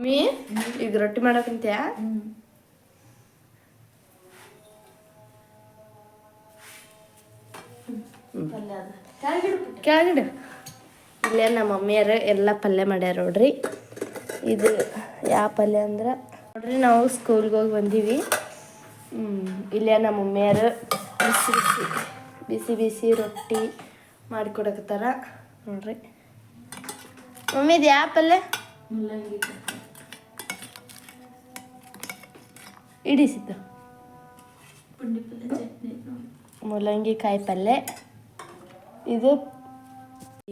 Mummy ಈಗ ರೊಟ್ಟಿ ಮಾಡಕಂತ್ಯಾ ಕೆಳಗಿಡು. ಇಲ್ಲೇ ನಮ್ಮ ಮಮ್ಮಿಯರು ಎಲ್ಲ ಪಲ್ಯ ಮಾಡ್ಯಾರ ನೋಡ್ರಿ. ಇದು ಯಾವ ಪಲ್ಯ ಅಂದ್ರೆ? ನೋಡ್ರಿ ನಾವು ಸ್ಕೂಲ್ಗೆ ಹೋಗಿ ಬಂದೀವಿ. ಇಲ್ಲೇ ನಮ್ಮ ಮಮ್ಮಿಯರು ಬಿಸಿ ಬಿಸಿ ಬಿಸಿ ಬಿಸಿ ರೊಟ್ಟಿ ಮಾಡಿಕೊಡಕತ್ತಾರ ನೋಡ್ರಿ. ಮಮ್ಮಿ, ಇದು ಯಾವ ಪಲ್ಯ? ಮುಲ್ಲಂಗಿ ಇಡಿಸಿದ್ದು. ಪುಂಡಿ ಪಲ್ಯ ಚಟ್ನಿ ನೋಡಿ ಮೂಲಂಗಿ ಕಾಯಿ ಪಲ್ಯ ಇದು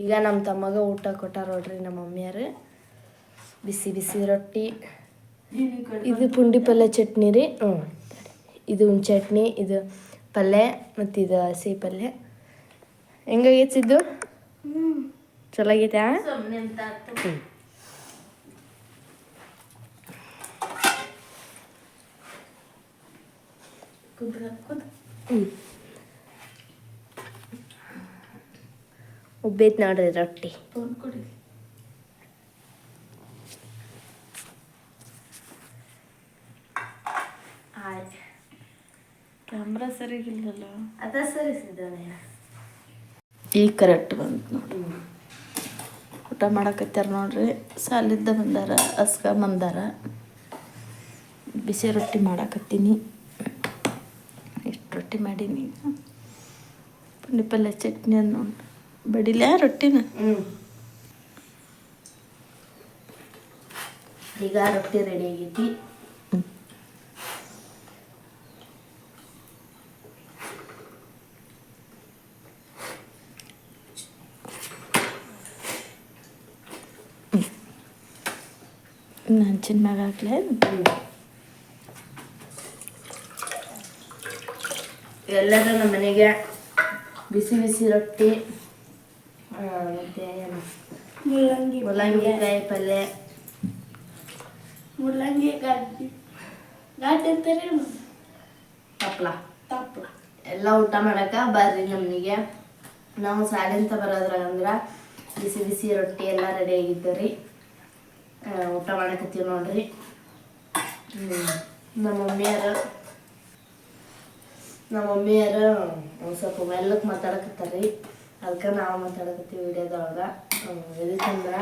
ಈಗ ನಮ್ಮ ತಮ್ಮಗ ಊಟ ಕೊಟ್ಟಾರ ನೋಡ್ರಿ ನಮ್ಮ ಮಮ್ಮಿಯರು ಬಿಸಿ ಬಿಸಿ ರೊಟ್ಟಿ. ಇದು ಪುಂಡಿ ಪಲ್ಯ ಚಟ್ನಿ ರೀ. ಹ್ಞೂ. ಇದು ಒಂದು ಚಟ್ನಿ ಇದು ಪಲ್ಯ ಮತ್ತು ಇದು ಹಸಿ ಪಲ್ಯ ಹೆಂಗಾಗೈತೆ ಇದು ಚಲೋ ಆಗೈತೆ? ಸುಮ್ಮನೆ ಹ್ಞೂ ಉಬ್ಬೈತೆ ನೋಡ್ರಿ ರೊಟ್ಟಿ. ಕ್ಯಾಮ್ರಾ ಸರಿಗಿಲ್ಲಲ್ಲ? ಅದ ಸರಿಸಿದ್ದಾನೆ ಈಗ ಕರೆಕ್ಟ್ ಬಂತು ನೋಡಿ ಊಟ ಮಾಡಕತ್ತಾರ ನೋಡ್ರಿ. ಸಾಲಿದ್ದ ಬಂದಾರ ಹಸ್ಕ ಬಂದಾರ. ಬಿಸಿ ರೊಟ್ಟಿ ಮಾಡಾಕತ್ತೀನಿ. ರೊಟ್ಟಿ ಮಾಡೀನಿ ಈಗ. ಪುಂಡಿ ಪಲ್ಯ ಚಟ್ನಿ ಅದ್ ನೋಡಿ ಬಡಿಲ ರೊಟ್ಟಿನ? ಈಗ ರೊಟ್ಟಿ ರೆಡಿ ಆಗೈತಿ. ನಾನು ಹಂಚಿನ ಮ್ಯಾಗ ಎಲ್ಲರೂ ನಮ್ಮ ಮನೆಗೆ ಬಿಸಿ ಬಿಸಿ ರೊಟ್ಟಿ ಮತ್ತು ಏನು? ಮುಲ್ಲಂಗಿ ಮೂಲಂಗಿ ಕಾಯಿ ಪಲ್ಯ. ಮುಲ್ಲಂಗಿ ಗಾಡಿ. ಗಾಡಿ ಅಂತಾರೆ ತಪ್ಪಲ ತಪ್ಪಲ ಎಲ್ಲ ಊಟ ಮಾಡಕ ಬರ್ರಿ ನಮ್ಮನಿಗೆ ನಾವು ಸಾಲಿಂತ ಬರೋದ್ರಾಗ ಅಂದ್ರೆ ಬಿಸಿ ಬಿಸಿ ರೊಟ್ಟಿ ಎಲ್ಲ ರೆಡಿ ಆಗಿದ್ದೆ ರೀ. ಊಟ ಮಾಡಕತ್ತೀವಿ ನೋಡ್ರಿ. ನಮ್ಮ ಮಮ್ಮಿಯರು ನಮ್ಮ ಮಮ್ಮಿಯರು ಒಂದು ಸ್ವಲ್ಪ ಮೆಲ್ಲಕ್ಕೆ ಮಾತಾಡಕತ್ತಾರ್ರಿ. ಅದಕ್ಕೆ ನಾವು ಮಾತಾಡಕತ್ತೀವಿ ವಿಡಿಯೋದೊಳಗೆ. ಎದಕ್ಕಂದ್ರೆ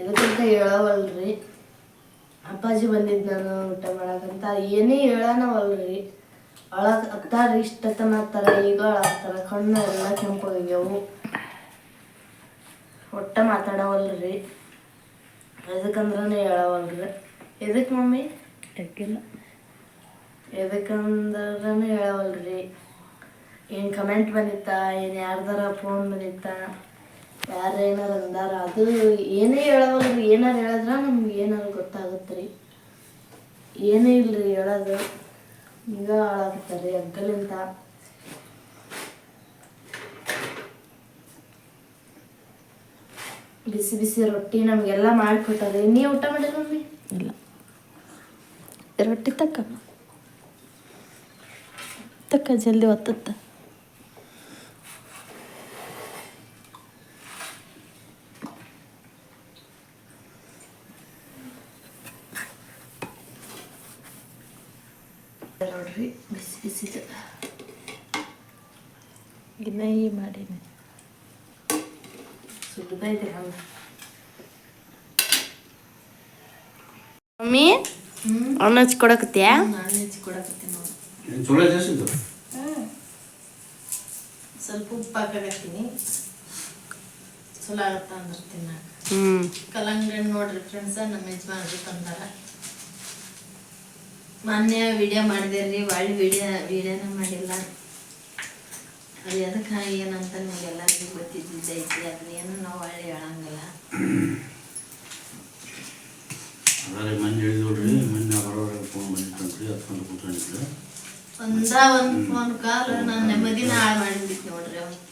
ಎದಕ್ಕಂತ ಹೇಳವಲ್ರಿ. ಅಪ್ಪಾಜಿ ಬಂದಿದ್ದು ನಾನು ಊಟ ಮಾಡಕಂತ, ಏನೇ ಹೇಳನವಲ್ರಿ. ಅಳಕ್ ಹತ್ತಾರ ಇಷ್ಟತನ ಹತ್ತಾರ ಈಗ ಅಳಾಗ್ತಾರ ಕಣ್ಣು ಎಲ್ಲ ಕೆಂಪಾಗ್ಯಾವು ಒಟ್ಟ ಮಾತಾಡವಲ್ರಿ. ಎದಕ್ಕಂದ್ರೆ ಹೇಳವಲ್ರಿ. ಎದಕ್ಕೆ ಮಮ್ಮಿ? ಯಾಕಿಲ್ಲ ಎದಕ್ಕಂದ್ರೂ ಹೇಳವಲ್ರಿ. ಏನು ಕಮೆಂಟ್ ಬಂದಿತ್ತ, ಏನು ಯಾರ್ದಾರ ಫೋನ್ ಬಂದಿತ್ತ, ಯಾರು ಏನಾರು ಅಂದಾರ, ಅದು ಏನೇ ಹೇಳವಲ್ರಿ, ಏನಾರು ಹೇಳಿದ್ರೆ ನಮ್ಗೆ ಏನಾರು ಗೊತ್ತಾಗುತ್ತೆ ರೀ ಏನೇ ಇಲ್ರಿ ಹೇಳೋದು. ಈಗ ಹಾಳಾಗ್ತಾರೆ ಅಗ್ಗಲಿಂದ ಬಿಸಿ ಬಿಸಿ ರೊಟ್ಟಿ ನಮಗೆಲ್ಲ ಮಾಡಿಕೊಟ್ಟಾರೆ ನೀ ಊಟ ಮಾಡಿಲ್ಲ ಇಲ್ಲ. ರೊಟ್ಟಿ ತಕ್ಕ. ತಕ್ಕ ಜಲ್ದಿ ಒತ್ತತ್ತ. ನೋಡ್ರಿ ಬಿಸಿ ಬಿಸಿ ಗಿನ್ನೈ ಈ ಮಾಡೀನಿ. ಸುಡ್ದೈತೆ ಹಂಗೆ. ಮಮ್ಮಿ ಅನ್ನ ಹಚ್ಕೊಡಕತ್ಯಾ ನಾನು ಹೆಚ್ಚು ಕೊಡಕತ್ತೀನಿ ನೋಡಿ ಚಲೋ ಐತೆ ಸ್ವಲ್ಪ ಉಪ್ಪು ಹಾಕಾಕತ್ತೀನಿ ಚಲೋ ಆಗತ್ತ ಅಂದ್ರೆ ತಿನ್ನಾಕ. ಹ್ಮ್. ಕಲ್ಲಂಗಡಿ ಹಣ್ಣ್ ನೋಡ್ರಿ ಫ್ರೆಂಡ್ಸ ನಮ್ಮ ಯಜಮಾನ್ರು ತಂದಾರ. ಮೊನ್ನೆ ವಿಡಿಯೋ ಮಾಡಿದೇರಿ ಒಳ್ಳೆ ವಿಡಿಯೋ ವಿಡಿಯೋನ ಮಾಡಿಲ್ಲ. ಅದು ಎದಕ್ಕೆ ಏನಂತ ನಿಮಗೆಲ್ಲರಿಗೂ ಗೊತ್ತಿದ್ದೈತಿ ಅದನ್ನ ಏನು ನಾವು ಒಳ್ಳೆ ಹೇಳಂಗಿಲ್ಲ. ಅದೇ ಮೊನ್ನೆ ಹೇಳಿದ್ರಿ ನೋಡ್ರಿ ಮೊನ್ನೆ ಬರೋರಿಗೆ ಫೋನ್ ಬಂದಿತ್ತಂತ್ರಿ ಹತ್ಕೊಂಡು ಕೂತ್ಕೊಂಡಿದ್ರು ಒಂದ ಒಂದು ಫೋನ್ ಕಾಲ್ ನಾನು ನೆಮ್ಮದಿನ ಹಾಳು ಮಾಡಿದ್ದಿತ್ತು ನೋಡ್ರಿ ಅವತ್ತು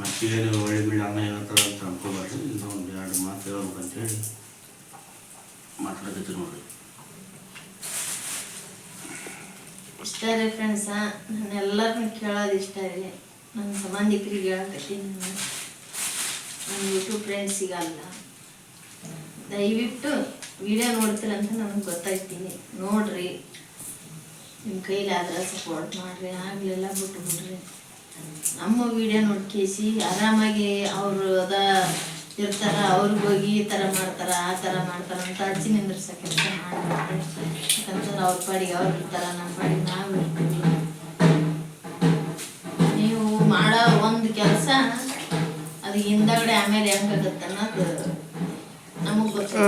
ಮತ್ತೇನು ಒಳ್ಳೆ ಬಿಡಿ ಅಣ್ಣ ಏನಂತಾರ ಅಂತ ಅನ್ಕೋಬಾರ್ದು. ಇನ್ನೂ ಒಂದು ಎರಡು ಮಾತು ಹೇಳ್ಬೇಕಂತೇಳಿ ಮಾತಾಡಕತ್ತೀರಿ ನೋಡ್ರಿ. ಇಷ್ಟ ರೀ ಫ್ರೆಂಡ್ಸ ನಾನು ಎಲ್ಲರನ್ನ ಕೇಳೋದು ಇಷ್ಟ ರೀ. ನನ್ನ ಸಂಬಂಧಿಕರಿಗೆ ಹೇಳಕತ್ತೀನಿ ನಾನು. ನನ್ನ ಯೂಟ್ಯೂಬ್ ಫ್ರೆಂಡ್ಸಿಗಲ್ಲ ದಯವಿಟ್ಟು ವಿಡಿಯೋ ನೋಡ್ತೀರ ಅಂತ ನನಗೆ ಗೊತ್ತಾಯ್ತೀನಿ. ನೋಡ್ರಿ. ನಿಮ್ಮ ಕೈಲಾದ್ರೆ ಸಪೋರ್ಟ್ ಮಾಡಿರಿ ಆಗಲಿಲ್ಲ ಬಿಟ್ಟು ಬಿಡ್ರಿ. ನಮ್ಮ ವಿಡಿಯೋ ನೋಡ್ಕೇಸಿ ಆರಾಮಾಗಿ ಅವರು ಅದ ಇರ್ತಾರ ಅವ್ರಿಗೆ ಹೋಗಿ ಈ ಥರ ಮಾಡ್ತಾರ ಆ ಥರ ಮಾಡ್ತಾರ ಅಂತ ಅಜ್ಜಿ ನಿಂದ್ರಸ ಕೆಲಸ ಯಾಕಂತಂದ್ರೆ ಅವ್ರ ಪಾಡಿಗೆ ಅವ್ರು ಇರ್ತಾರ ನಮ್ಮ ಪಾಡಿಗೆ ನಾವು ಇರ್ತೀವಿ. ನೀವು ಮಾಡೋ ಒಂದು ಕೆಲಸ ಅದು ಹಿಂದಗಡೆ ಆಮೇಲೆ ಹೆಂಗಾಗತ್ತೆ ಅನ್ನೋದು ನಮಗೆ ಗೊತ್ತಿಲ್ಲ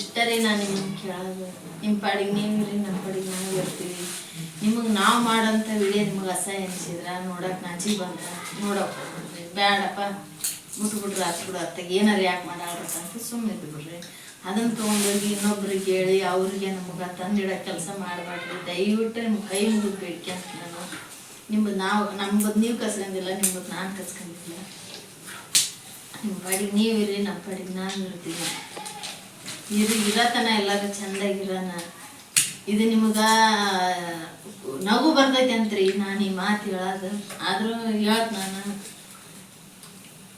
ಇಷ್ಟರೇ ನಾನು ನಿಮ್ಗೆ ಕೇಳೋದು. ನಿಮ್ಮ ಪಾಡಿಗೆ ನೀವು ಇರಿ ನಮ್ಮ ಪಾಡಿಗೆ ನಾವು ಇರ್ತೀವಿ. ನಿಮಗೆ ನಾವು ಮಾಡೋಂಥ ವಿಡಿಯೋ ನಿಮಗೆ ಅಸಹ್ಯ ಅನಿಸಿದ್ರ ನೋಡಕ್ಕೆ ನಾಚಿ ಬಂದ ನೋಡಪ್ಪ ಹೋಗ್ಬಿಡ್ರಿ. ಬೇಡಪ್ಪ ಮುಟ್ಬಿಟ್ರೆ ಹತ್ತು ಬಿಡು ಅತ್ತಾಗ ಏನಾರು ಯಾಕೆ ಮಾಡಾಡ್ರತ್ತ ಅಂತ ಸುಮ್ಮನೆ ಬಿಡ್ರಿ ಅದನ್ನು ತೊಗೊಂಡೋಗಿ ಇನ್ನೊಬ್ರಿಗೆ ಹೇಳಿ, ಅವ್ರಿಗೆ ನಮಗೆ ತಂದಿಡೋ ಕೆಲಸ ಮಾಡಬೇಡ್ರಿ ದಯವಿಟ್ಟು ನಿಮ್ಮ ಕೈ ಮುಗಿದು ಬೇಡ್ಕೊಂತ ನಾನು. ನಿಮ್ಮದು ನಾವು ನಮ್ಮದು ನೀವು ಕಸ್ಕೊಂಡಿಲ್ಲ ನಿಮ್ಮದು ನಾನು ಕಸ್ಕೊಂಡಿಲ್ಲ ನಿಮ್ಮ ಪಾಡಿಗೆ ನೀವಿರಿ ನಮ್ಮ ಪಾಡಿಗೆ ನಾನು ಇರ್ತೀನಿ ಇರು, ಇರತನ, ಎಲ್ಲರೂ ಚಂದಾಗಿರೋಣ ಇದು ನಿಮಗೆ, ನಗು ಬರ್ತೈತೆ ಅಂತ್ರಿ, ನಾನು ಈ ಮಾತು ಹೇಳೋದು. ಆದರೂ ಹೇಳತ್ ನಾನು.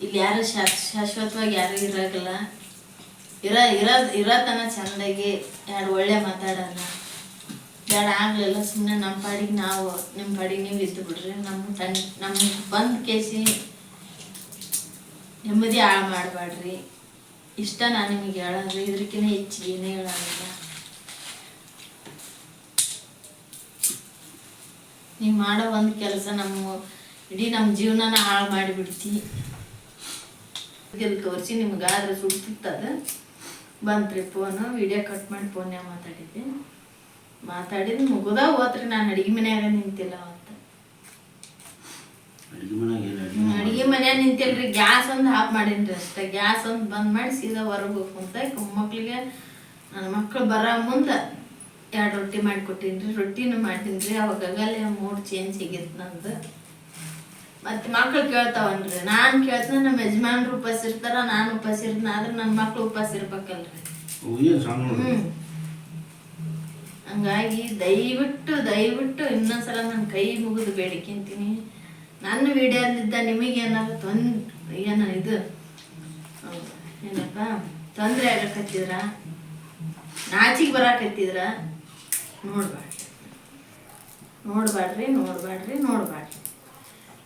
ಇಲ್ಲಿ ಯಾರು ಶಾಶ್ ಶಾಶ್ವತವಾಗಿ ಯಾರು ಇರಕಲ್ಲ ಇರ ಇರ, ಇರತನ ಚಂದಾಗಿ ಎರಡು ಒಳ್ಳೆ ಮಾತಾಡೋಣ ಬೇಡ ಆಗಲಿಲ್ಲ ಸುಮ್ಮನೆ ನಮ್ಮ ಪಾಡಿಗೆ ನಾವು ನಿಮ್ಮ ಪಾಡಿಗೆ ನೀವು ಇದ್ದು ಬಿಡ್ರಿ. ನಮ್ಮ ತನ್ ನಮ್ಮ ಬಂದು ಕೇಸಿ ನೆಮ್ಮದಿ ಹಾಳು ಮಾಡಬೇಡ್ರಿ ಇಷ್ಟ ನಾನು ನಿಮಗೆ ಹೇಳೋದು. ಇದಕ್ಕಿಂತ ಹೆಚ್ಚಿಗೆ ಏನೇ ಹೇಳೋದಿಲ್ಲ. ನೀವು ಮಾಡೋ ಒಂದು ಕೆಲಸ ನಮ್ಮ, ಇಡೀ ನಮ್ಮ ಜೀವನನ ಹಾಳು ಮಾಡಿಬಿಡ್ತಿ. ಇದೆಲ್ಲ ನಿಮ್ಗೆ ಆದ್ರೆ ಸುಡ್ತಿತ್ತದ ಬಂತ್ರಿ ಫೋನು ವಿಡಿಯೋ ಕಟ್ ಮಾಡಿ ಫೋನ್ಯಾಗ ಮಾತಾಡಿದ್ದೆ. ಮಾತಾಡಿದ್ದು ಮುಗುದ ಹೋತ್ರಿ ನಾನು ಅಡುಗೆ ಮನೆಯಾಗ ನಿಂತಿಲ್ಲ ಅವತ್ತು. ಅಡುಗೆ ಮನ್ಯಾಗ ನಿಂತಿಲ್ರಿ ಗ್ಯಾಸ್ ಒಂದು ಆಫ್ ಮಾಡೇನ್ರಿ ಅಷ್ಟೇ. ಗ್ಯಾಸ್ ಒಂದು ಬಂದ್ ಮಾಡಿ ಸೀದಾ ಹೊರಗೆ ಅಂತ ಮಕ್ಳಿಗೆ ನನ್ನ ಮಕ್ಳು ಬರ ಮುಂದ ಎರಡು ರೊಟ್ಟಿ ಮಾಡಿ ಕೊಟ್ಟೀನಿ ರೊಟ್ಟಿನೂ ಮಾಡ್ತೀನಿ ಅವಾಗಲೇ ಮೂಡ್ ಚೇಂಜ್ ಆಗಿತ್ತು ನಂದು. ಮತ್ತೆ ಮಕ್ಳು ಕೇಳ್ತಾವನ್ರಿ. ನಾನು ಕೇಳ್ತೀನಿ ನಮ್ಮ ಯಜಮಾನ್ರು ಉಪವಾಸ ಇರ್ತಾರ ನಾನು ಉಪವಾಸ ಇರ್ತೀನಿ ಆದ್ರೆ ನನ್ನ ಮಕ್ಳು ಉಪವಾಸ ಇರ್ಬೇಕಲ್ರಿ. ಹ್ಞೂ ಹಂಗಾಗಿ ದಯವಿಟ್ಟು ದಯವಿಟ್ಟು ಇನ್ನೊಂದ್ಸಲ ನನ್ನ ಕೈ ಮುಗಿದು ಬೇಡಿಕೆಂತೀನಿ ನನ್ನ ವಿಡಿಯೋದಿಂದ ನಿಮಗೆ ಏನಾದ್ರು ತೊಂದ್ ಏನ ಇದು ಏನಪ್ಪ ತೊಂದರೆ ಆಗಕತ್ತಿದ್ರ? ನಾಚಿಗೆ ಬರಾಕತ್ತಿದ್ರ? ನೋಡ್ಬಾಡ್ರಿ ನೋಡ್ಬೇಡ್ರಿ ನೋಡ್ಬೇಡ್ರಿ ನೋಡ್ಬಾಡ್ರಿ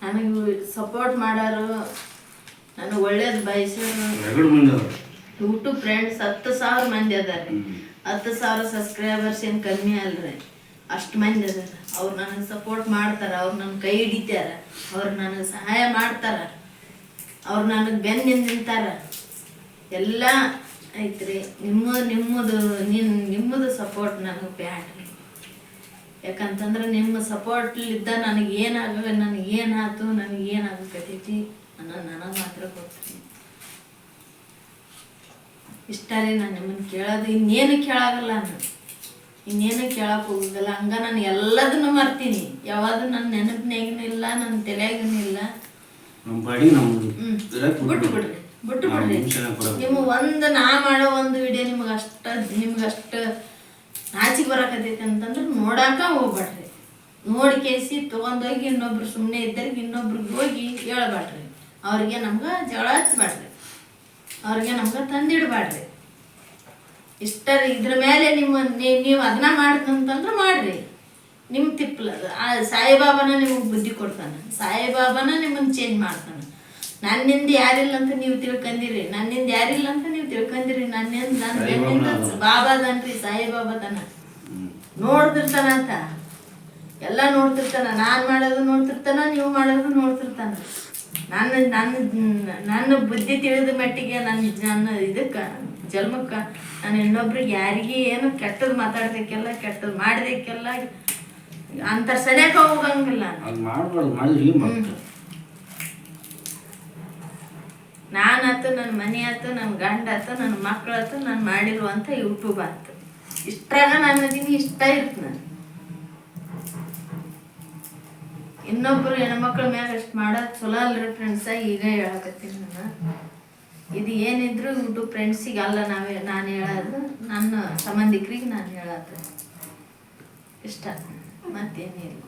ನನಗೆ ಸಪೋರ್ಟ್ ಮಾಡೋರು ನನಗೆ ಒಳ್ಳೇದು ಬಯಸೋರು. ಯೂಟ್ಯೂಬ್ ಫ್ರೆಂಡ್ಸ್ ಹತ್ತು ಸಾವಿರ ಮಂದಿ ಅದಾರ ಹತ್ತು ಸಾವಿರ ಸಬ್ಸ್ಕ್ರೈಬರ್ಸ್ ಏನು ಕಮ್ಮಿ ಅಲ್ರಿ. ಅಷ್ಟು ಮಂದಿ ಅದಾರ. ಅವ್ರು ನನಗೆ ಸಪೋರ್ಟ್ ಮಾಡ್ತಾರ, ಅವ್ರು ನನ್ನ ಕೈ ಹಿಡಿತಾರ, ಅವ್ರು ನನಗೆ ಸಹಾಯ ಮಾಡ್ತಾರ, ಅವ್ರು ನನಗೆ ಬೆನ್ನ ನಿಂತಾರ. ಎಲ್ಲ ಐತ್ರಿ. ನಿಮ್ಮ, ನಿಮ್ಮದು, ನಿನ್, ನಿಮ್ಮದು ಸಪೋರ್ಟ್ ನನಗೆ ಬ್ಯಾಡ್ರಿ. ಯಾಕಂತಂದ್ರೆ ನಿಮ್ಮ ಸಪೋರ್ಟ್ಲಿದ್ದ ನನಗೆ ಏನಾಗ ನನಗೆ ಏನಾಯ್ತು, ನನಗೆ ಏನಾಗಕತ್ತೈತಿ ಅನ್ನೋ ನನಗೆ ಮಾತ್ರ ಗೊತ್ತ್ರಿ. ಇಷ್ಟ ರೀ ನಾನು ನಿಮ್ಮನ್ನು ಕೇಳೋದು. ಇನ್ನೇನು ಕೇಳಾಗಲ್ಲ ನಾನು. ಇನ್ನೇನು ಕೇಳಕ್ಕೆ ಹೋಗೋದಿಲ್ಲ. ಹಂಗ ನಾನು ಎಲ್ಲದನ್ನು ಮರ್ತೀನಿ. ಯಾವಾಗ ನನ್ನ ನೆನಪಿನಾಗಿನೂ ಇಲ್ಲ ನನ್ನ ತಲೆಯಾಗಿನೂ ಇಲ್ಲ ನಮ್ಮ ಬಿಟ್ಟು ಬಿಡ್ರಿ. ಬಿಟ್ಟು ಬಿಡ್ರಿ. ನಿಮ್ಮ ಒಂದು ನಾ ಮಾಡೋ ಒಂದು ವಿಡಿಯೋ ನಿಮ್ಗೆ ಅಷ್ಟ ನಿಮ್ಗೆ ಅಷ್ಟ ನಾಚಿಗೆ ಬರಕತೈತಿ ಅಂತಂದ್ರೆ ನೋಡಾಕ ಹೋಗ್ಬೇಡ್ರಿ ನೋಡಿ ಕೇಸಿ ತೊಗೊಂಡೋಗಿ ಇನ್ನೊಬ್ರು ಸುಮ್ಮನೆ ಇದ್ದರಿಗೆ ಇನ್ನೊಬ್ರಿಗೆ ಹೋಗಿ ಹೇಳ್ಬೇಡ್ರಿ ಅವ್ರಿಗೆ ನಮ್ಗೆ ಜಗಳ ಹಚ್ಬೇಡ್ರಿ ಅವ್ರಿಗೆ ನಮ್ಗೆ ತಂದಿಡ್ಬೇಡ್ರಿ ಇಷ್ಟ ರೀ ಇದ್ರ ಮೇಲೆ ನಿಮ್ಮ ನೀವು ಅದನ್ನ ಮಾಡಿದಂತಂದ್ರೆ ಮಾಡ್ರಿ. ನಿಮ್ಮ ತಿಪ್ಪಲ ಆ ಸಾಯಿಬಾಬಾನ ನಿಮಗೆ ಬುದ್ಧಿ ಕೊಡ್ತಾನೆ. ಸಾಯಿಬಾಬಾನ ನಿಮ್ಮನ್ನು ಚೇಂಜ್ ಮಾಡ್ತಾನೆ. ನನ್ನಿಂದ ಯಾರಿಲ್ಲ ಅಂತ ನೀವು ತಿಳ್ಕೊಂಡಿರಿ ನನ್ನಿಂದ ಯಾರಿಲ್ಲ ಅಂತ ನೀವು ತಿಳ್ಕೊಂಡಿರಿ ನನ್ನಿಂದ ನನ್ನ ಬೆನ್ನಿಂದ ಬಾಬಾ ಅದನ್ರಿ ಸಾಯಿಬಾಬಾ ತನ ಹ್ಮ್. ನೋಡ್ತಿರ್ತಾನ ಅಂತ. ಎಲ್ಲ ನೋಡ್ತಿರ್ತಾನ. ನಾನು ಮಾಡೋದು ನೋಡ್ತಿರ್ತಾನ ನೀವು ಮಾಡೋದು ನೋಡ್ತಿರ್ತಾನ. ನನ್ನ ನನ್ನ ನನ್ನ ಬುದ್ಧಿ ತಿಳಿದ ಮಟ್ಟಿಗೆ ನನ್ನ ನನ್ನ ಇದಕ್ಕೆ ಜನ್ಮಕ್ಕೆ ನಾನು ಇನ್ನೊಬ್ರಿಗೆ ಯಾರಿಗೆ ಏನು ಕೆಟ್ಟದ್ದು ಮಾತಾಡ್ದಕ್ಕೆಲ್ಲ ಕೆಟ್ಟದ್ದು ಮಾಡ್ದಕ್ಕೆಲ್ಲ ಅಂತ ಸರಿಯಾಕ ಹೋಗಂಗಿಲ್ಲ ನಾನಾತು ನನ್ನ ಮನೆ ಆತು ನನ್ನ ಗಂಡ ಆತು ನನ್ನ ಮಕ್ಕಳಾತು ನಾನು ಮಾಡಿರುವಂಥ ಯೂಟ್ಯೂಬ್ ಆತು. ಇಷ್ಟ ನಾನು ಅದೀನಿ ಇಷ್ಟ ಇರ್ತ ನಾನು. ಇನ್ನೊಬ್ರು ಹೆಣ್ಮಕ್ಳ ಮ್ಯಾಲ ಅಷ್ಟು ಮಾಡೋದು ಚಲೋ ಅಲ್ರಿ ಫ್ರೆಂಡ್ಸ ಈಗ ಹೇಳಕತ್ತೀನಿ ನಾನು. ಇದು ಏನಿದ್ರು ಯೂಟ್ಯೂಬ್ ಫ್ರೆಂಡ್ಸಿಗೆ ಅಲ್ಲ ನಾವೇ ನಾನು ಹೇಳೋದು. ನನ್ನ ಸಂಬಂಧಿಕರಿಗೆ ನಾನು ಹೇಳೋದು. ಇಷ್ಟ. ಮತ್ತೇನಿಲ್ಲ